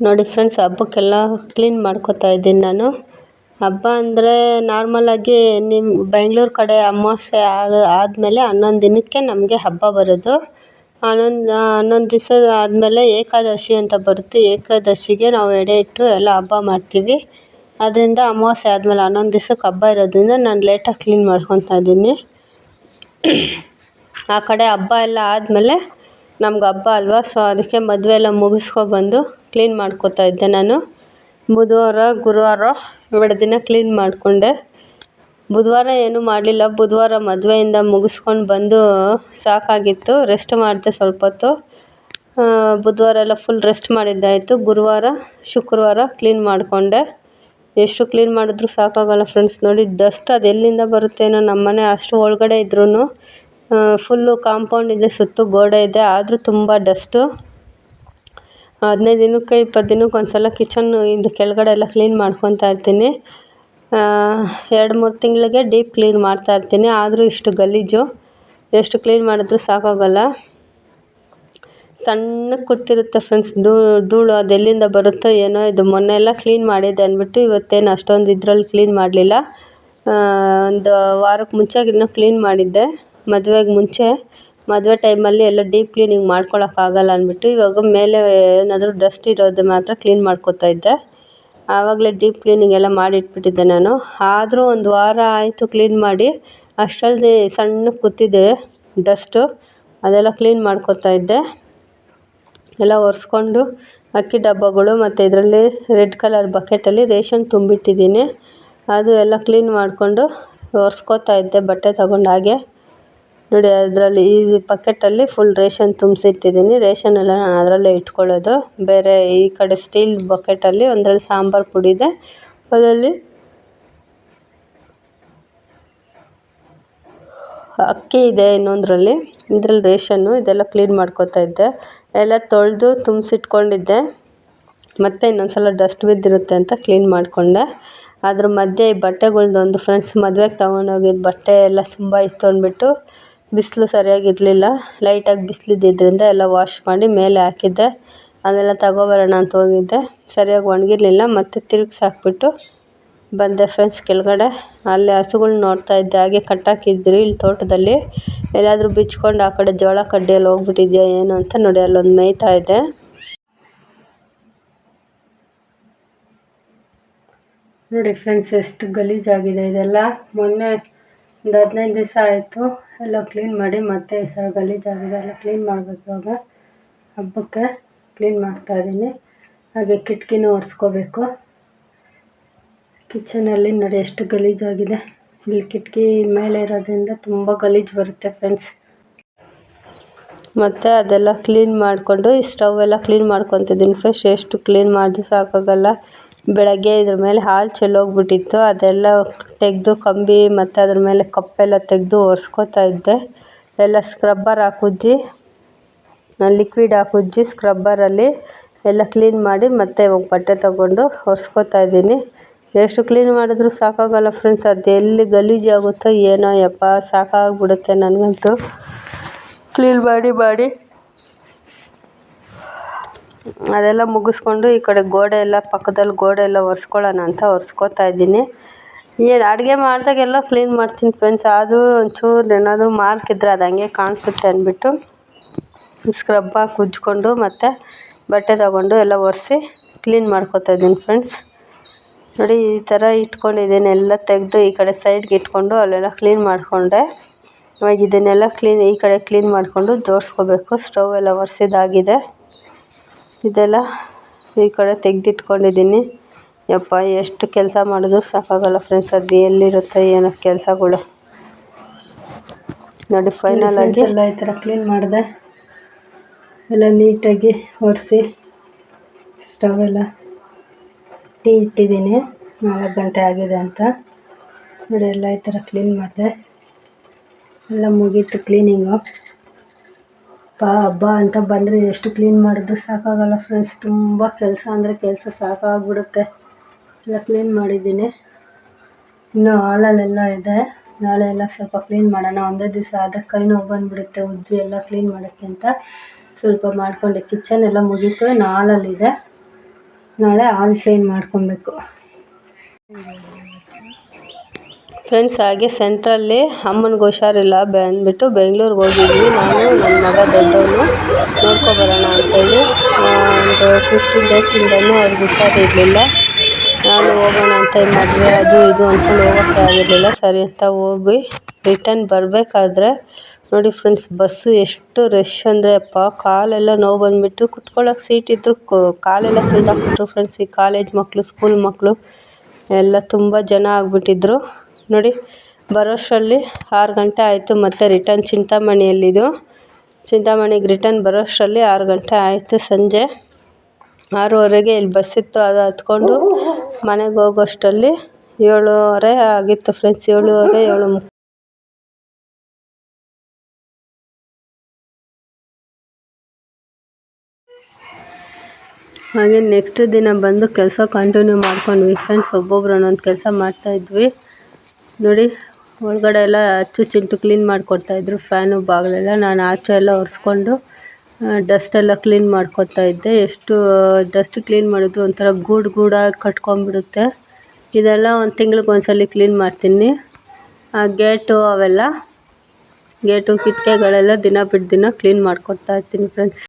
ನೋಡಿ friends ಹಬ್ಬಕ್ಕೆಲ್ಲ clean ಮಾಡ್ಕೊತಾ ಇದ್ದೀನಿ ನಾನು. ಹಬ್ಬ ಅಂದರೆ ನಾರ್ಮಲಾಗಿ ನಿಮ್ಮ ಬೆಂಗ್ಳೂರು ಕಡೆ ಅಮಾವಾಸ್ಯೆ ಆಗ, ಆದಮೇಲೆ ಹನ್ನೊಂದು ದಿನಕ್ಕೆ ನಮಗೆ ಹಬ್ಬ ಬರೋದು. ಹನ್ನೊಂದು ಹನ್ನೊಂದು ದಿವಸ ಆದಮೇಲೆ ಏಕಾದಶಿ ಅಂತ ಬರುತ್ತೆ. ಏಕಾದಶಿಗೆ ನಾವು ಎಡೆ ಇಟ್ಟು ಎಲ್ಲ ಹಬ್ಬ ಮಾಡ್ತೀವಿ. ಅದರಿಂದ ಅಮಾವಾಸ್ಯೆ ಆದಮೇಲೆ ಹನ್ನೊಂದು ದಿವ್ಸಕ್ಕೆ ಹಬ್ಬ ಇರೋದ್ರಿಂದ ನಾನು ಲೇಟಾಗಿ ಕ್ಲೀನ್ ಮಾಡ್ಕೊತಾ ಇದ್ದೀನಿ. ಆ ಕಡೆ ಹಬ್ಬ ಎಲ್ಲ ಆದಮೇಲೆ ನಮ್ಗೆ ಹಬ್ಬ ಅಲ್ವಾ? ಸೊ ಅದಕ್ಕೆ ಮದುವೆ ಎಲ್ಲ ಮುಗಿಸ್ಕೊಬಂದು ಕ್ಲೀನ್ ಮಾಡ್ಕೊತಾ ಇದ್ದೆ ನಾನು. ಬುಧವಾರ, ಗುರುವಾರ ಎರಡು ದಿನ ಕ್ಲೀನ್ ಮಾಡಿಕೊಂಡೆ. ಬುಧವಾರ ಏನೂ ಮಾಡಲಿಲ್ಲ. ಬುಧವಾರ ಮದುವೆಯಿಂದ ಮುಗಿಸ್ಕೊಂಡು ಬಂದು ಸಾಕಾಗಿತ್ತು. ರೆಸ್ಟ್ ಮಾಡಿದೆ ಸ್ವಲ್ಪ ಹೊತ್ತು. ಬುಧವಾರ ಎಲ್ಲ ಫುಲ್ ರೆಸ್ಟ್ ಮಾಡಿದ್ದಾಯಿತು. ಗುರುವಾರ, ಶುಕ್ರವಾರ ಕ್ಲೀನ್ ಮಾಡಿಕೊಂಡೆ. ಎಷ್ಟು ಕ್ಲೀನ್ ಮಾಡಿದ್ರು ಸಾಕಾಗಲ್ಲ ಫ್ರೆಂಡ್ಸ್ ನೋಡಿ. ಡಸ್ಟ್ ಅದು ಎಲ್ಲಿಂದ ಬರುತ್ತೇನೋ ನಮ್ಮನೆ ಅಷ್ಟು ಒಳಗಡೆ ಇದ್ರೂ ಫುಲ್ಲು ಕಾಂಪೌಂಡ್ ಇದೆ ಸುತ್ತು ಗೋಡೆ ಇದೆ. ಆದರೂ ತುಂಬ ಡಸ್ಟು ಹದಿನೈದು ದಿನಕ್ಕೆ, ಇಪ್ಪತ್ತು ದಿನಕ್ಕೆ ಒಂದು ಸಲ ಕಿಚನ್ ಇದು ಕೆಳಗಡೆ ಎಲ್ಲ ಕ್ಲೀನ್ ಮಾಡ್ಕೊತಾ ಇರ್ತೀನಿ. ಎರಡು, ಮೂರು ತಿಂಗಳಿಗೆ ಡೀಪ್ ಕ್ಲೀನ್ ಮಾಡ್ತಾ ಇರ್ತೀನಿ. ಆದರೂ ಇಷ್ಟು ಗಲೀಜು. ಎಷ್ಟು ಕ್ಲೀನ್ ಮಾಡಿದ್ರೂ ಸಾಕಾಗಲ್ಲ. ಸಣ್ಣಗೆ ಕೂತಿರುತ್ತೆ ಫ್ರೆಂಡ್ಸ್. ಧೂಳು ಅದೆಲ್ಲಿಂದ ಬರುತ್ತೋ ಏನೋ ಇದು. ಮೊನ್ನೆ ಎಲ್ಲ ಕ್ಲೀನ್ ಮಾಡಿದ್ದೆ ಅಂದ್ಬಿಟ್ಟು ಇವತ್ತೇನು ಅಷ್ಟೊಂದು ಇದ್ರಲ್ಲಿ ಕ್ಲೀನ್ ಮಾಡಲಿಲ್ಲ. ಒಂದು ವಾರಕ್ಕೆ ಮುಂಚೆ ಇನ್ನೂ ಕ್ಲೀನ್ ಮಾಡಿದ್ದೆ. ಮದುವೆಗೆ ಮುಂಚೆ. ಮದುವೆ ಟೈಮಲ್ಲಿ ಎಲ್ಲ ಡೀಪ್ ಕ್ಲೀನಿಂಗ್ ಮಾಡ್ಕೊಳ್ಳೋಕ್ಕಾಗಲ್ಲ ಅಂದ್ಬಿಟ್ಟು ಇವಾಗ ಮೇಲೆ ಏನಾದರೂ ಡಸ್ಟ್ ಇರೋದು ಮಾತ್ರ ಕ್ಲೀನ್ ಮಾಡ್ಕೊತಾ ಇದ್ದೆ. ಆವಾಗಲೇ ಡೀಪ್ ಕ್ಲೀನಿಂಗ್ ಎಲ್ಲ ಮಾಡಿಟ್ಬಿಟ್ಟಿದ್ದೆ ನಾನು. ಆದರೂ ಒಂದು ವಾರ ಆಯಿತು ಕ್ಲೀನ್ ಮಾಡಿ, ಅಷ್ಟರಲ್ಲಿ ಸಣ್ಣಗೆ ಕೂತಿದೆ ಡಸ್ಟು, ಅದೆಲ್ಲ ಕ್ಲೀನ್ ಮಾಡ್ಕೊತಾ ಇದ್ದೆ. ಎಲ್ಲ ಒರೆಸ್ಕೊಂಡು ಅಕ್ಕಿ ಡಬ್ಬಗಳು ಮತ್ತು ಇದರಲ್ಲಿ ರೆಡ್ ಕಲರ್ ಬಕೆಟಲ್ಲಿ ರೇಷನ್ ತುಂಬಿಟ್ಟಿದ್ದೀನಿ. ಅದು ಎಲ್ಲ ಕ್ಲೀನ್ ಮಾಡಿಕೊಂಡು ಒರೆಸ್ಕೋತಾ ಇದ್ದೆ ಬಟ್ಟೆ ತಗೊಂಡು ಹಾಗೆ ನೋಡಿ, ಅದರಲ್ಲಿ ಈ ಬಕೆಟಲ್ಲಿ ಫುಲ್ ರೇಷನ್ ತುಂಬಿಸಿಟ್ಟಿದ್ದೀನಿ. ರೇಷನ್ ಎಲ್ಲ ನಾನು ಅದರಲ್ಲೇ ಇಟ್ಕೊಳ್ಳೋದು. ಬೇರೆ ಈ ಕಡೆ ಸ್ಟೀಲ್ ಬಕೆಟಲ್ಲಿ ಒಂದರಲ್ಲಿ ಸಾಂಬಾರು ಪುಡಿ ಇದೆ. ಅದರಲ್ಲಿ ಅಕ್ಕಿ ಇದೆ ಇನ್ನೊಂದರಲ್ಲಿ. ಇದರಲ್ಲಿ ರೇಷನ್ನು ಇದೆಲ್ಲ ಕ್ಲೀನ್ ಮಾಡ್ಕೋತಾ ಇದ್ದೆ. ಎಲ್ಲ ತೊಳೆದು ತುಂಬಿಸಿಟ್ಕೊಂಡಿದ್ದೆ. ಮತ್ತೆ ಇನ್ನೊಂದು ಸಲ ಡಸ್ಟ್ ಬಿದ್ದಿರುತ್ತೆ ಅಂತ ಕ್ಲೀನ್ ಮಾಡಿಕೊಂಡೆ. ಅದ್ರ ಮಧ್ಯೆ ಬಟ್ಟೆಗಳ್ದೊಂದು ಫ್ರೆಂಡ್ಸ್ ಮದುವೆಗೆ ತೊಗೊಂಡೋಗಿದ್ದ ಬಟ್ಟೆ ಎಲ್ಲ ತುಂಬ ಇತ್ತು ಅಂದ್ಬಿಟ್ಟು ಬಿಸಿಲು ಸರಿಯಾಗಿರಲಿಲ್ಲ ಲೈಟಾಗಿ ಬಿಸಿಲಿದ್ದಿದ್ರಿಂದ ಎಲ್ಲ ವಾಶ್ ಮಾಡಿ ಮೇಲೆ ಹಾಕಿದ್ದೆ. ಅದೆಲ್ಲ ತಗೊಬರೋಣ ಅಂತ ಹೋಗಿದ್ದೆ. ಸರಿಯಾಗಿ ಒಣಗಿರಲಿಲ್ಲ ಮತ್ತು ತಿರುಗ್ಸಿ ಹಾಕ್ಬಿಟ್ಟು ಬಂದೆ ಫ್ರೆಂಡ್ಸ್ ಕೆಳಗಡೆ. ಅಲ್ಲಿ ಹಸುಗಳ್ನ ನೋಡ್ತಾ ಇದ್ದೆ. ಹಾಗೆ ಕಟ್ಟಾಕಿದ್ರು ಇಲ್ಲಿ ತೋಟದಲ್ಲಿ. ಎಲ್ಲಾದರೂ ಬಿಚ್ಕೊಂಡು ಆ ಕಡೆ ಜೋಳ ಕಡ್ಡಿಯಲ್ಲಿ ಹೋಗ್ಬಿಟ್ಟಿದ್ಯಾ ಏನು ಅಂತ ನೋಡಿ, ಅಲ್ಲೊಂದು ಮೇಯ್ತಾ ಇದೆ ನೋಡಿ ಫ್ರೆಂಡ್ಸ್ ಎಷ್ಟು ಗಲೀಜಾಗಿದೆ ಇದೆಲ್ಲ. ಮೊನ್ನೆ ಒಂದು ಹದಿನೈದು ದಿವಸ ಆಯಿತು. ಎಲ್ಲ ಕ್ಲೀನ್ ಮಾಡಿ ಮತ್ತೆ ಈ ಆಗಿದೆ ಎಲ್ಲ ಕ್ಲೀನ್ ಮಾಡಬೇಕು ಇವಾಗ. ಹಬ್ಬಕ್ಕೆ ಕ್ಲೀನ್ ಮಾಡ್ತಾ ಇದ್ದೀನಿ. ಹಾಗೆ ಕಿಟಕಿನೂ ಒರೆಸ್ಕೋಬೇಕು. ಕಿಚನಲ್ಲಿ ನೋಡಿ ಎಷ್ಟು ಗಲೀಜಾಗಿದೆ. ಇಲ್ಲಿ ಕಿಟಕಿ ಮೇಲೆ ಇರೋದ್ರಿಂದ ತುಂಬ ಗಲೀಜು ಬರುತ್ತೆ ಫ್ರೆಂಡ್ಸ್ ಮತ್ತು ಅದೆಲ್ಲ ಕ್ಲೀನ್ ಮಾಡಿಕೊಂಡು ಈ ಸ್ಟವ್ ಎಲ್ಲ ಕ್ಲೀನ್ ಮಾಡ್ಕೊತಿದ್ದೀನಿ ಫ್ರೆಶ್ ಎಷ್ಟು ಕ್ಲೀನ್ ಮಾಡಿದ್ರು ಸಾಕಾಗಲ್ಲ. ಬೆಳಗ್ಗೆ ಇದ್ರ ಮೇಲೆ ಹಾಲು ಚೆಲ್ಲೋಗ್ಬಿಟ್ಟಿತ್ತು. ಅದೆಲ್ಲ ತೆಗೆದು ಕಂಬಿ ಮತ್ತು ಅದ್ರ ಮೇಲೆ ಕಪ್ಪೆಲ್ಲ ತೆಗೆದು ಒರೆಸ್ಕೋತಾ ಇದ್ದೆ. ಎಲ್ಲ ಸ್ಕ್ರಬ್ಬರ್ ಹಾಕುಜ್ಜಿ ಲಿಕ್ವಿಡ್ ಹಾಕುಜ್ಜಿ ಸ್ಕ್ರಬ್ಬರಲ್ಲಿ ಎಲ್ಲ ಕ್ಲೀನ್ ಮಾಡಿ ಮತ್ತೆ ಬಟ್ಟೆ ತಗೊಂಡು ಒರೆಸ್ಕೋತಾ ಇದ್ದೀನಿ. ಎಷ್ಟು ಕ್ಲೀನ್ ಮಾಡಿದ್ರು ಸಾಕಾಗಲ್ಲ ಫ್ರೆಂಡ್ಸ್ ಅದು ಎಲ್ಲಿ ಗಲೀಜಾಗುತ್ತೋ ಏನೋ ಯಪ್ಪ, ಸಾಕಾಗ್ಬಿಡುತ್ತೆ ನನಗಂತೂ. ಕ್ಲೀನ್ ಮಾಡಿ ಮಾಡಿ. ಅದೆಲ್ಲ ಮುಗಿಸ್ಕೊಂಡು ಈ ಕಡೆ ಗೋಡೆ ಎಲ್ಲ, ಪಕ್ಕದಲ್ಲಿ ಗೋಡೆ ಎಲ್ಲ ಒರೆಸ್ಕೊಳ್ಳೋಣ ಅಂತ ಒರೆಸ್ಕೋತಾ ಇದ್ದೀನಿ. ಏನು ಅಡುಗೆ ಮಾಡಿದಾಗೆಲ್ಲ ಕ್ಲೀನ್ ಮಾಡ್ತೀನಿ ಫ್ರೆಂಡ್ಸ್ ಆದರೂ ಒಂಚೂರು ಏನಾದರೂ ಮಾರ್ಕ್ ಇದ್ದರೆ ಅದು ಹಂಗೆ ಕಾಣಿಸುತ್ತೆ ಅಂದ್ಬಿಟ್ಟು ಸ್ಕ್ರಬ್ ಹಾಕಿ ಉಜ್ಜಿಕೊಂಡು ಮತ್ತು ಬಟ್ಟೆ ತಗೊಂಡು ಎಲ್ಲ ಒರೆಸಿ ಕ್ಲೀನ್ ಮಾಡ್ಕೊತಾ ಇದ್ದೀನಿ ಫ್ರೆಂಡ್ಸ್ ನೋಡಿ ಈ ಥರ ಇಟ್ಕೊಂಡಿದ್ದೀನಿ. ಎಲ್ಲ ತೆಗೆದು ಈ ಕಡೆ ಸೈಡ್ಗೆ ಇಟ್ಕೊಂಡು ಅಲ್ಲೆಲ್ಲ ಕ್ಲೀನ್ ಮಾಡಿಕೊಂಡೆ. ಇವಾಗ ಇದನ್ನೆಲ್ಲ ಕ್ಲೀನ್ ಈ ಕಡೆ ಕ್ಲೀನ್ ಮಾಡಿಕೊಂಡು ಜೋಡಿಸ್ಕೋಬೇಕು. ಸ್ಟವ್ ಎಲ್ಲ ಒರೆಸಿದ್ದಾಗಿದೆ. ಇದೆಲ್ಲ ಈ ಕಡೆ ತೆಗೆದಿಟ್ಕೊಂಡಿದ್ದೀನಿ. ಯಪ್ಪ ಎಷ್ಟು ಕೆಲಸ ಮಾಡಿದ್ರು ಸಾಕಾಗಲ್ಲ ಫ್ರೆಂಡ್ಸ್ ಅದು ಎಲ್ಲಿರುತ್ತೆ ಏನೋ ಕೆಲಸಗಳು. ನೋಡಿ ಫೈನಲ್ ಆಗಿ ಎಲ್ಲ ಈ ಥರ ಕ್ಲೀನ್ ಮಾಡಿದೆ. ಎಲ್ಲ ನೀಟಾಗಿ ಒರೆಸಿ ಸ್ಟವ್ ಎಲ್ಲ ಟೀ ಇಟ್ಟಿದ್ದೀನಿ. ನಾಲ್ಕು ಗಂಟೆ ಆಗಿದೆ ಅಂತ. ನೋಡಿ ಎಲ್ಲ ಈ ಥರ ಕ್ಲೀನ್ ಮಾಡಿದೆ. ಎಲ್ಲ ಮುಗೀತು ಕ್ಲೀನಿಂಗು ಪಾ ಹಬ್ಬ ಅಂತ ಬಂದರೆ ಎಷ್ಟು ಕ್ಲೀನ್ ಮಾಡಿದ್ರು ಸಾಕಾಗಲ್ಲ ಫ್ರೆಂಡ್ಸ್ ತುಂಬ ಕೆಲಸ ಅಂದರೆ ಕೆಲಸ ಸಾಕಾಗ್ಬಿಡುತ್ತೆ. ಎಲ್ಲ ಕ್ಲೀನ್ ಮಾಡಿದ್ದೀನಿ. ಇನ್ನು ಹಾಲಲ್ಲೆಲ್ಲ ಇದೆ. ನಾಳೆ ಎಲ್ಲ ಸ್ವಲ್ಪ ಕ್ಲೀನ್ ಮಾಡೋಣ. ಒಂದೇ ದಿವಸ ಆದರೆ ಕೈ ನೋವು ಬಂದುಬಿಡುತ್ತೆ. ಉಜ್ಜಿ ಎಲ್ಲ ಕ್ಲೀನ್ ಮಾಡೋಕ್ಕೆ ಅಂತ ಸ್ವಲ್ಪ ಮಾಡಿಕೊಂಡೆ. ಕಿಚನ್ ಎಲ್ಲ ಮುಗೀತು. ಇನ್ನು ಹಾಲಲ್ಲಿದೆ ನಾಳೆ ಹಾಲು ಕ್ಲೀನ್ ಮಾಡ್ಕೊಬೇಕು. ಫ್ರೆಂಡ್ಸ್ ಹಾಗೆ ಸೆಂಟ್ರಲ್ಲಿ ಅಮ್ಮನಿಗೆ ಹುಷಾರಿಲ್ಲ. ಅಂದ್ಬಿಟ್ಟು ಬೆಂಗ್ಳೂರಿಗೆ ಹೋಗಿದ್ವಿ. ನಾನು ನನ್ನ ಮಗ ದೊಡ್ಡವನು. ನೋಡ್ಕೊಬರೋಣ ಅಂತೇಳಿ. ಒಂದು ಫಿಫ್ಟೀನ್ ಡೇಸಿಂದನೂ ಅವ್ರಿಗೆ ಹುಷಾರಿರಲಿಲ್ಲ ನಾನು ಹೋಗೋಣ ಅಂತ ಮದುವೆ ಅದು ಇದು ಅಂದ್ಕೊಂಡು ಹೋಗೋಕ್ಕೆ ಆಗಿರಲಿಲ್ಲ. ಸರಿ ಅಂತ ಹೋಗಿ ರಿಟರ್ನ್ ಬರಬೇಕಾದ್ರೆ ನೋಡಿ ಫ್ರೆಂಡ್ಸ್ ಬಸ್ಸು ಎಷ್ಟು ರಶ್ ಅಂದರೆ ಅಪ್ಪ, ಕಾಲೆಲ್ಲ ನೋವು ಬಂದುಬಿಟ್ಟು ಕುತ್ಕೊಳ್ಳೋಕೆ ಸೀಟ್ ಇದ್ದರೂ ಕಾಲೆಲ್ಲ ತುಳಿದಾಕ್ಬಿಟ್ರು ಫ್ರೆಂಡ್ಸ್ ಈ ಕಾಲೇಜ್ ಮಕ್ಕಳು ಸ್ಕೂಲ್ ಮಕ್ಕಳು ಎಲ್ಲ ತುಂಬ ಜನ ಆಗಿಬಿಟ್ಟಿದ್ರು. ನೋಡಿ, ಬರೋಷ್ಟರಲ್ಲಿ ಆರು ಗಂಟೆ ಆಯಿತು ಮತ್ತು ರಿಟರ್ನ್ ಚಿಂತಾಮಣಿಯಲ್ಲಿದು ಚಿಂತಾಮಣಿಗೆ ರಿಟರ್ನ್ ಬರೋಷ್ಟರಲ್ಲಿ ಆರು ಗಂಟೆ ಆಯಿತು ಸಂಜೆ. ಆರೂವರೆಗೆ ಇಲ್ಲಿ ಬಸ್ ಇತ್ತು, ಅದು ಹತ್ಕೊಂಡು ಮನೆಗೆ ಹೋಗೋಷ್ಟರಲ್ಲಿ ಏಳುವರೆ ಆಗಿತ್ತು ಫ್ರೆಂಡ್ಸ್ ಏಳುವರೆ, ಏಳು ಮುಕ್ ಹಾಗೆ ನೆಕ್ಸ್ಟ್ ದಿನ ಬಂದು ಕೆಲಸ ಕಂಟಿನ್ಯೂ ಮಾಡ್ಕೊಂಡ್ವಿ ಫ್ರೆಂಡ್ಸ್ ಒಬ್ಬೊಬ್ರು ಒಂದೊಂದು ಕೆಲಸ ಮಾಡ್ತಾಯಿದ್ವಿ ನೋಡಿ, ಒಳಗಡೆ ಎಲ್ಲ ಅಚ್ಚು ಚಿಂಟು ಕ್ಲೀನ್ ಇದ್ದರು ಫ್ಯಾನು ಬಾಗಿಲೆಲ್ಲ ನಾನು ಆಚೆ ಎಲ್ಲ ಒರೆಸ್ಕೊಂಡು ಡಸ್ಟ್ ಎಲ್ಲ ಕ್ಲೀನ್ ಮಾಡ್ಕೊತಾ ಇದ್ದೆ. ಎಷ್ಟು ಡಸ್ಟ್ ಕ್ಲೀನ್ ಮಾಡಿದ್ರು ಒಂಥರ ಗೂಡು ಗೂಡಾಗಿ ಕಟ್ಕೊಂಡ್ಬಿಡುತ್ತೆ. ಇದೆಲ್ಲ ಒಂದು ತಿಂಗ್ಳಿಗೆ ಒಂದ್ಸಲ ಕ್ಲೀನ್ ಮಾಡ್ತೀನಿ. ಆ ಗೇಟು ಅವೆಲ್ಲ ಗೇಟು ಕಿಟಕಿಗಳೆಲ್ಲ ದಿನ ಬಿಟ್ಟು ದಿನ ಕ್ಲೀನ್ ಮಾಡ್ಕೊಡ್ತಾ ಇರ್ತೀನಿ ಫ್ರೆಂಡ್ಸ್